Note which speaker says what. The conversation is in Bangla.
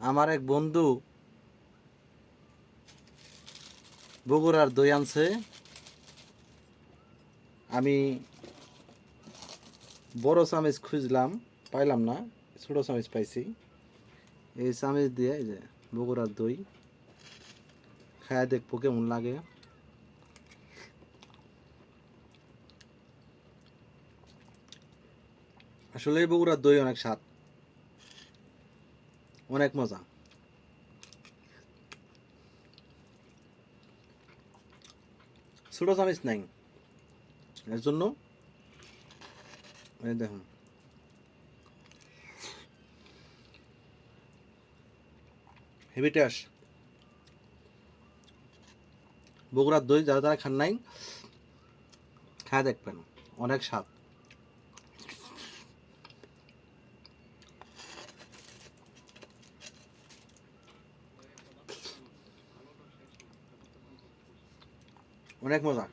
Speaker 1: আমার এক বন্ধু বগুড়ার দই আনছে। আমি বড় চামিচ খুঁজলাম, পাইলাম না, ছোট চামিচ পাইছি। এই চামিচ দিয়ে যে বগুড়ার দই খায়া দেখব কেমন লাগে। আসলে এই বগুড়ার দই অনেক স্বাদ। অনেক মজা। ছোট চামিচ নাই। এর জন্য দেখুন। হেভি টেস্ট বগুড়ার দই যারা যারা খান নাই, খায় দেখবেন। অনেক স্বাদ। অনেক মজা।